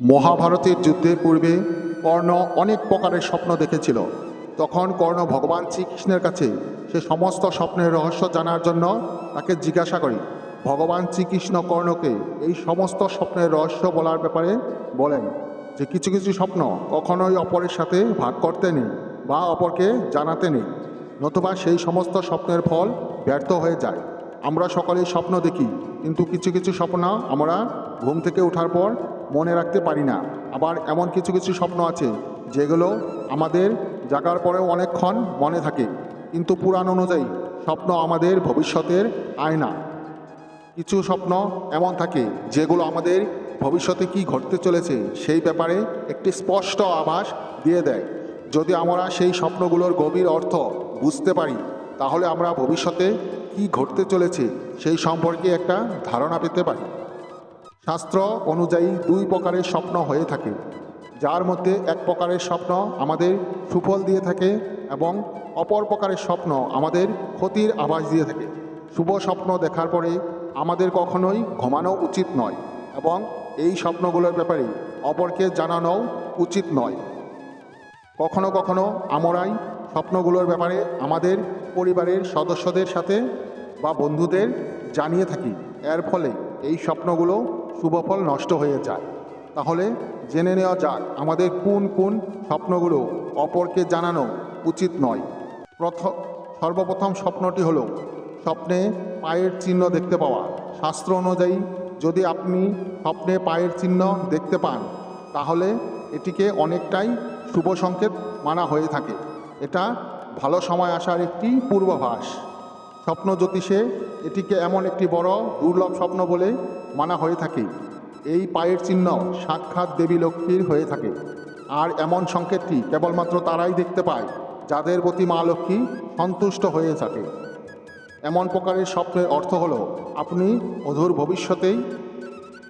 মহাভারতের যুদ্ধের পূর্বে কর্ণ অনেক প্রকারের স্বপ্ন দেখেছিল। তখন কর্ণ ভগবান শ্রীকৃষ্ণের কাছে সে সমস্ত স্বপ্নের রহস্য জানার জন্য তাকে জিজ্ঞাসা করে। ভগবান শ্রীকৃষ্ণ কর্ণকে এই সমস্ত স্বপ্নের রহস্য বলার ব্যাপারে বলেন যে কিছু কিছু স্বপ্ন কখনোই অপরের সাথে ভাগ করতে নেই বা অপরকে জানাতে নেই, নতুবা সেই সমস্ত স্বপ্নের ফল ব্যর্থ হয়ে যায়। আমরা সকলেই স্বপ্ন দেখি, কিন্তু কিছু কিছু স্বপ্ন আমরা ঘুম থেকে ওঠার পর মনে রাখতে পারি না। আবার এমন কিছু কিছু স্বপ্ন আছে, যেগুলো আমাদের জাগার পরেও অনেকক্ষণ মনে থাকে। কিন্তু পুরাণ অনুযায়ী স্বপ্ন আমাদের ভবিষ্যতের আয়না। কিছু স্বপ্ন এমন থাকে, যেগুলো আমাদের ভবিষ্যতে কি ঘটতে চলেছে সেই ব্যাপারে একটি স্পষ্ট আভাস দিয়ে দেয়। যদি আমরা সেই স্বপ্নগুলোর গভীর অর্থ বুঝতে পারি, তাহলে আমরা ভবিষ্যতে কি ঘটতে চলেছে সেই সম্পর্কে একটা ধারণা পেতে পারি। শাস্ত্র অনুযায়ী দুই প্রকারের স্বপ্ন হয়ে থাকে। যার মধ্যে এক প্রকারের স্বপ্ন আমাদের সুফল দিয়ে থাকে এবং অপর প্রকারের স্বপ্ন আমাদের ক্ষতির আভাস দিয়ে থাকে। শুভ স্বপ্ন দেখার পরে আমাদের কখনোই ঘুমানো উচিত নয় এবং এই স্বপ্নগুলোর ব্যাপারে অপরকে জানানো উচিত নয়। কখনো কখনো আমরাই স্বপ্নগুলোর ব্যাপারে আমাদের পরিবারের সদস্যদের সাথে বা বন্ধুদের জানিয়ে থাকি। এর ফলে এই স্বপ্নগুলো শুভফল নষ্ট হয়ে যায়। তাহলে জেনে নেওয়া যাক আমাদের কোন কোন স্বপ্নগুলো অপরকে জানানো উচিত নয়। প্রথম সর্বপ্রথম স্বপ্নটি হলো স্বপ্নে পায়ের চিহ্ন দেখতে পাওয়া। শাস্ত্র অনুযায়ী যদি আপনি স্বপ্নে পায়ের চিহ্ন দেখতে পান, তাহলে এটিকে অনেকটাই শুভ সংকেত মানা হয়ে থাকে। এটা ভালো সময় আসার একটি পূর্বাভাস। স্বপ্ন জ্যোতিষে এটিকে এমন একটি বড় দুর্লভ স্বপ্ন বলে মানা হয়ে থাকে। এই পায়ের চিহ্ন সাক্ষাৎ দেবী লক্ষ্মীর হয়ে থাকে। আর এমন সংকেতটি কেবলমাত্র তারাই দেখতে পায়, যাদের প্রতি মা লক্ষ্মী সন্তুষ্ট হয়ে থাকে। এমন প্রকারের স্বপ্নের অর্থ হলো, আপনি অধুর ভবিষ্যতেই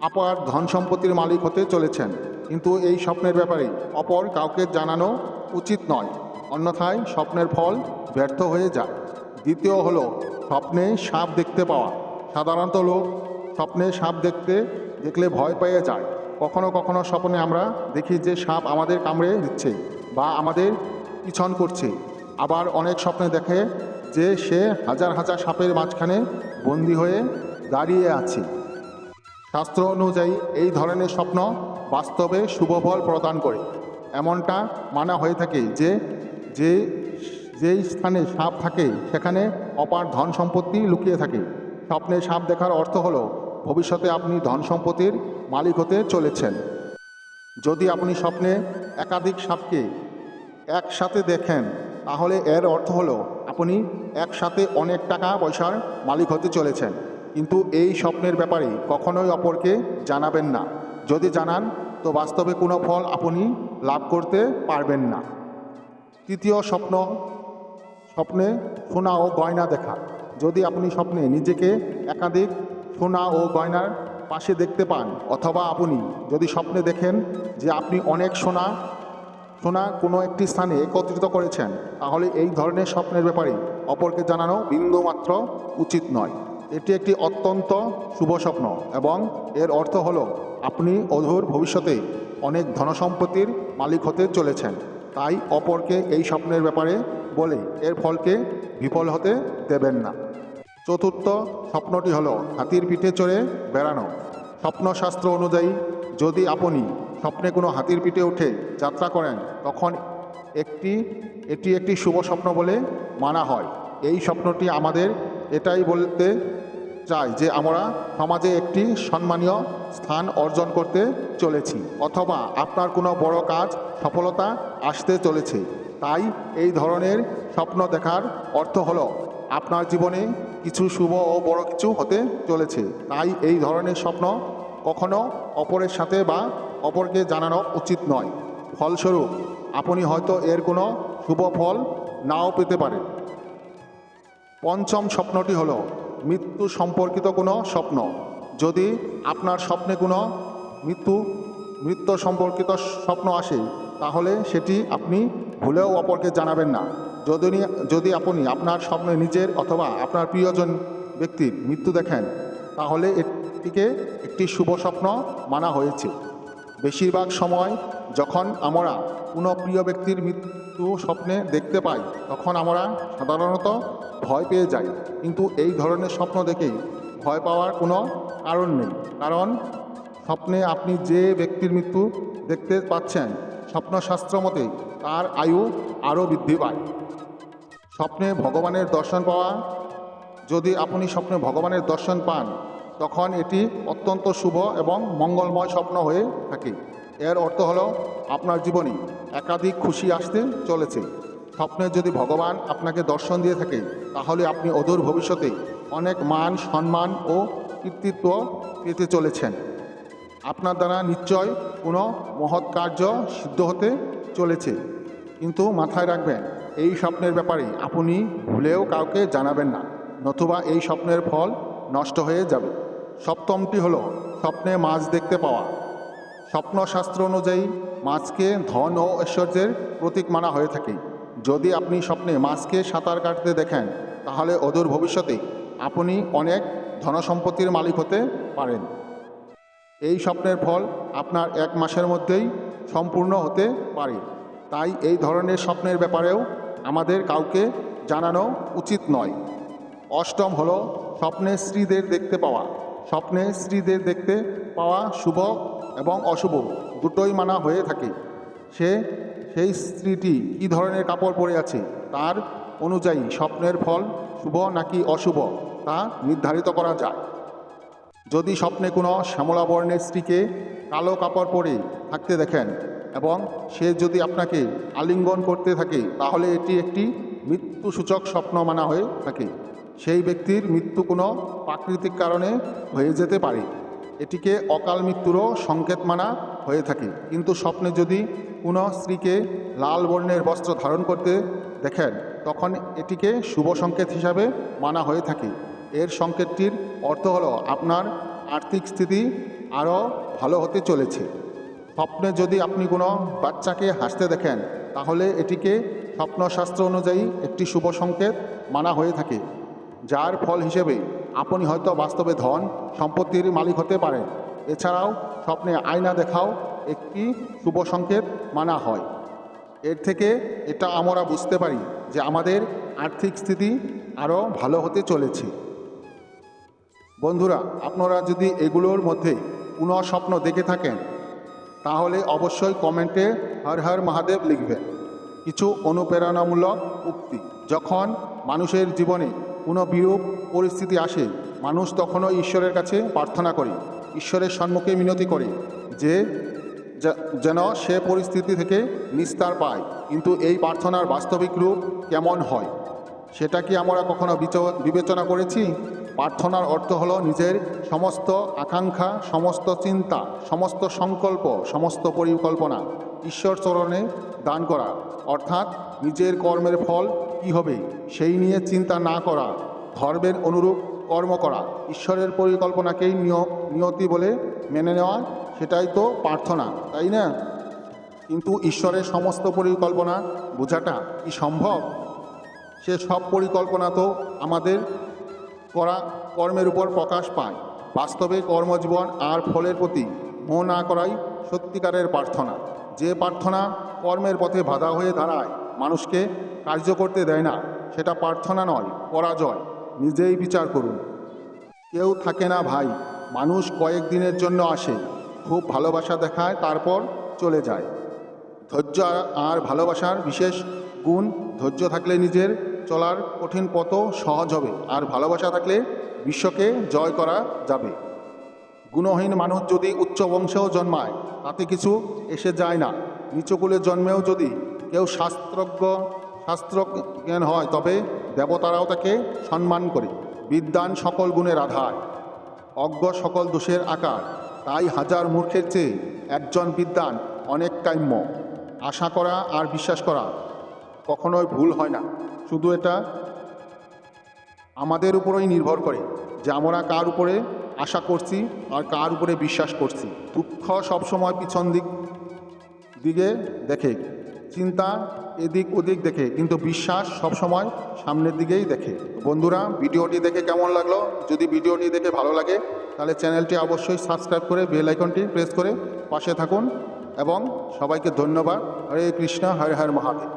আপার ধন সম্পত্তির মালিক হতে চলেছেন। কিন্তু এই স্বপ্নের ব্যাপারে অপর কাউকে জানানো উচিত নয়। অন্যথায় স্বপ্নের ফল ব্যর্থ হয়ে যায়। দ্বিতীয় হলো স্বপ্নে সাপ দেখতে পাওয়া। সাধারণত লোক স্বপ্নে সাপ দেখতে, দেখলে ভয় পেয়ে যায়। কখনো কখনো স্বপ্নে আমরা দেখি যে সাপ আমাদের কামড়ে দিচ্ছে বা আমাদের পিছন করছে। আবার অনেক স্বপ্নে দেখে যে সে হাজার হাজার সাপের মাঝখানে বন্দি হয়ে দাঁড়িয়ে আছে। শাস্ত্র অনুযায়ী এই ধরনের স্বপ্ন বাস্তবে শুভফল প্রদান করে। এমনটা মানা হয়ে থাকে যে যে যেই স্থানে সাপ থাকে, সেখানে অপার ধন সম্পত্তি লুকিয়ে থাকে। স্বপ্নে সাপ দেখার অর্থ হলো, ভবিষ্যতে আপনি ধন সম্পত্তির মালিক হতে চলেছেন। যদি আপনি স্বপ্নে একাধিক সাপকে একসাথে দেখেন, তাহলে এর অর্থ হলো, আপনি একসাথে অনেক টাকা পয়সার মালিক হতে চলেছেন। কিন্তু এই স্বপ্নের ব্যাপারে কখনোই অপরকে জানাবেন না। যদি জানান, তো বাস্তবে কোনো ফল আপনি লাভ করতে পারবেন না। তৃতীয় স্বপ্ন স্বপ্নে সোনা ও গয়না দেখা। যদি আপনি স্বপ্নে নিজেকে একাধিক সোনা ও গয়নার পাশে দেখতে পান, অথবা আপনি যদি স্বপ্নে দেখেন যে আপনি অনেক সোনা সোনা কোনো একটি স্থানে একত্রিত করেছেন, তাহলে এই ধরনের স্বপ্নের ব্যাপারে অপরকে জানানো বিন্দুমাত্র উচিত নয়। এটি একটি অত্যন্ত শুভ স্বপ্ন এবং এর অর্থ হলো আপনি অধুর ভবিষ্যতে অনেক ধনসম্পত্তির মালিক হতে চলেছেন। তাই অপরকে এই স্বপ্নের ব্যাপারে বলে এর ফলকে বিফল হতে দেবেন না। চতুর্থ স্বপ্নটি হলো হাতির পিঠে চড়ে বেড়ানো। স্বপ্নশাস্ত্র অনুযায়ী, যদি আপনি স্বপ্নে কোনো হাতির পিঠে উঠে যাত্রা করেন, তখন একটি, এটি একটি শুভ স্বপ্ন বলে মানা হয়। এই স্বপ্নটি আমাদের এটাই বলতে চাই যে আমরা সমাজে একটি সম্মানীয় স্থান অর্জন করতে চলেছি, অথবা আপনার কোনো বড় কাজ, সফলতা আসতে চলেছে। তাই এই ধরনের স্বপ্ন দেখার অর্থ হলো, আপনার জীবনে কিছু শুভ ও বড় কিছু হতে চলেছে। তাই এই ধরনের স্বপ্ন কখনো অপরের সাথে বা অপরকে জানানো উচিত নয়। ফলস্বরূপ, আপনি হয়তো এর কোনো শুভ ফল নাও পেতে পারেন। পঞ্চম স্বপ্নটি হলো, মৃত্যু সম্পর্কিত কোনো স্বপ্ন। যদি আপনার স্বপ্নে কোনো মৃত্যু মৃত্যু সম্পর্কিত স্বপ্ন আসে, তাহলে সেটি আপনি ভুলেও অপরকে জানাবেন না। যদি যদি আপনি আপনার স্বপ্নে নিজের অথবা আপনার প্রিয়জন ব্যক্তির মৃত্যু দেখেন, তাহলে এটিকে একটি শুভ স্বপ্ন মানা হয়েছে। বেশিরভাগ সময় যখন আমরা কোনো প্রিয় ব্যক্তির মৃত্যু স্বপ্নে দেখতে পাই, তখন আমরা সাধারণত ভয় পেয়ে যাই। কিন্তু এই ধরনের স্বপ্ন দেখে ভয় পাওয়ার কোনো কারণ নেই। কারণ স্বপ্নে আপনি যে ব্যক্তির মৃত্যু দেখতে পাচ্ছেন স্বপ্নশাস্ত্র মতে তার আয়ু আরও বৃদ্ধি পায়। স্বপ্নে ভগবানের দর্শন পাওয়া, যদি আপনি স্বপ্নে ভগবানের দর্শন পান, তখন এটি অত্যন্ত শুভ এবং মঙ্গলময় স্বপ্ন হয়ে থাকে। এর অর্থ হলো, আপনার জীবনে একাধিক খুশি আসতে চলেছে। স্বপ্নে যদি ভগবান আপনাকে দর্শন দিয়ে থাকে, তাহলে আপনি অদূর ভবিষ্যতে অনেক মান, সম্মান ও কৃতিত্ব পেতে চলেছেন। আপনার দ্বারা নিশ্চয় কোনো মহৎ কার্য সিদ্ধ হতে চলেছে। কিন্তু মাথায় রাখবেন, এই স্বপ্নের ব্যাপারে আপনি ভুলেও কাউকে জানাবেন না, নতুবা এই স্বপ্নের ফল নষ্ট হয়ে যাবে। সপ্তমটি হলো স্বপ্নে মাছ দেখতে পাওয়া। স্বপ্নশাস্ত্র অনুযায়ী মাছকে ধন ও ঐশ্বর্যের প্রতীক মানা হয়ে থাকে। যদি আপনি স্বপ্নে মাছকে সাঁতার কাটতে দেখেন, তাহলে অদূর ভবিষ্যতে আপনি অনেক ধনসম্পত্তির মালিক হতে পারেন। এই স্বপ্নের ফল আপনার এক মাসের মধ্যেই সম্পূর্ণ হতে পারে। তাই এই ধরনের স্বপ্নের ব্যাপারেও আমাদের কাউকে জানানো উচিত নয়। অষ্টম হলো স্বপ্নে স্ত্রীদের দেখতে পাওয়া। স্বপ্নে স্ত্রীদের দেখতে পাওয়া শুভ এবং অশুভ, দুটোই মানা হয়ে থাকে। সে, সেই স্ত্রীটি কী ধরনের কাপড় পরে আছে তার অনুযায়ী স্বপ্নের ফল শুভ নাকি অশুভ তা নির্ধারিত করা যায়। যদি স্বপ্নে কোনো শ্যামলা বর্ণের স্ত্রীকে কালো কাপড় পরে থাকতে দেখেন এবং সে যদি আপনাকে আলিঙ্গন করতে থাকে, তাহলে এটি একটি মৃত্যুসূচক স্বপ্ন মানা হয়ে থাকে। সেই ব্যক্তির মৃত্যু কোনো প্রাকৃতিক কারণে হয়ে যেতে পারে। এটিকে অকাল মৃত্যুরও সংকেত মানা হয়ে থাকে। কিন্তু স্বপ্নে যদি কোনো স্ত্রীকে লাল বর্ণের বস্ত্র ধারণ করতে দেখেন, তখন এটিকে শুভ সংকেত হিসাবে মানা হয়ে থাকে। এর সংকেতটির অর্থ হলো আপনার আর্থিক স্থিতি আরও ভালো হতে চলেছে। স্বপ্নে যদি আপনি কোনো বাচ্চাকে হাসতে দেখেন, তাহলে এটিকে স্বপ্নশাস্ত্র অনুযায়ী একটি শুভ সংকেত মানা হয়ে থাকে, যার ফল হিসেবে আপনি হয়তো বাস্তবে ধন সম্পত্তির মালিক হতে পারেন। এছাড়াও স্বপ্নে আয়না দেখাও একটি শুভ সংকেত মানা হয়। এর থেকে এটা আমরা বুঝতে পারি যে আমাদের আর্থিক স্থিতি আরও ভালো হতে চলেছে। বন্ধুরা, আপনারা যদি এগুলোর মধ্যে কোনো স্বপ্ন দেখে থাকেন, তাহলে অবশ্যই কমেন্টে হর হর মহাদেব লিখবেন। কিছু অনুপ্রেরণামূলক উক্তি। যখন মানুষের জীবনে কোনো বিরূপ পরিস্থিতি আসে, মানুষ তখনও ঈশ্বরের কাছে প্রার্থনা করে, ঈশ্বরের সম্মুখে মিনতি করে যে, যেন সে পরিস্থিতি থেকে নিস্তার পায়। কিন্তু এই প্রার্থনার বাস্তবিক রূপ কেমন হয়, সেটা কি আমরা কখনো বিচ- বিবেচনা করেছি? প্রার্থনার অর্থ হলো নিজের সমস্ত আকাঙ্ক্ষা, সমস্ত চিন্তা, সমস্ত সংকল্প, সমস্ত পরিকল্পনা ঈশ্বর চরণে দান করা। অর্থাৎ নিজের কর্মের ফল কী হবে সেই নিয়ে চিন্তা না করা। ধর্মের অনুরূপ কর্ম করা। ঈশ্বরের পরিকল্পনাকেই নিয়- নিয়তি বলে মেনে নেওয়া, সেটাই তো প্রার্থনা, তাই না? কিন্তু ঈশ্বরের সমস্ত পরিকল্পনা বোঝাটা কি সম্ভব? সে সব পরিকল্পনা তো আমাদের করা কর্মের উপর প্রকাশ পায়। বাস্তবে কর্মজীবন আর ফলের প্রতি মোহ না করাই সত্যিকারের প্রার্থনা। যে প্রার্থনা কর্মের পথে বাধা হয়ে দাঁড়ায়, মানুষকে কার্য করতে দেয় না, সেটা প্রার্থনা নয়, পরাজয়। নিজেই বিচার করুন। কেউ থাকে না ভাই, মানুষ কয়েক দিনের জন্য আসে, খুব ভালোবাসা দেখায়, তারপর চলে যায়। ধৈর্য আর ভালোবাসার বিশেষ গুণ ধৈর্য থাকলে নিজের চলার কঠিন পথ সহজ হবে। আর ভালোবাসা থাকলে বিশ্বকে জয় করা যাবে। গুণহীন মানুষ যদি উচ্চ বংশেও জন্মায়, তাতে কিছু এসে যায় না। নিচকুলে জন্মেও যদি কেউ শাস্ত্রজ্ঞ শাস্ত্র জ্ঞান হয়, তবে দেবতারাও তাকে সম্মান করে। বিদ্যান সকল গুণের আধার অজ্ঞ সকল দোষের আকার। তাই হাজার মূর্খের চেয়ে একজন বিদ্যান অনেক কাম্য। আশা করা আর বিশ্বাস করা কখনোই ভুল হয় না। শুধু এটা আমাদের উপরেই নির্ভর করে যে আমরা কার উপরে আশা করছি আর কার উপরে বিশ্বাস করছি। দুঃখ সবসময় পিছন দিক দিকে দেখে, চিন্তা এদিক ওদিক দেখে, কিন্তু বিশ্বাস সবসময় সামনের দিকেই দেখে। বন্ধুরা, ভিডিওটি দেখে কেমন লাগল? যদি ভিডিওটি দেখে ভালো লাগে, তাহলে চ্যানেলটি অবশ্যই সাবস্ক্রাইব করে বেল আইকনটি প্রেস করে পাশে থাকুন এবং সবাইকে ধন্যবাদ। হরে কৃষ্ণ, হরে হরে মহাদেব।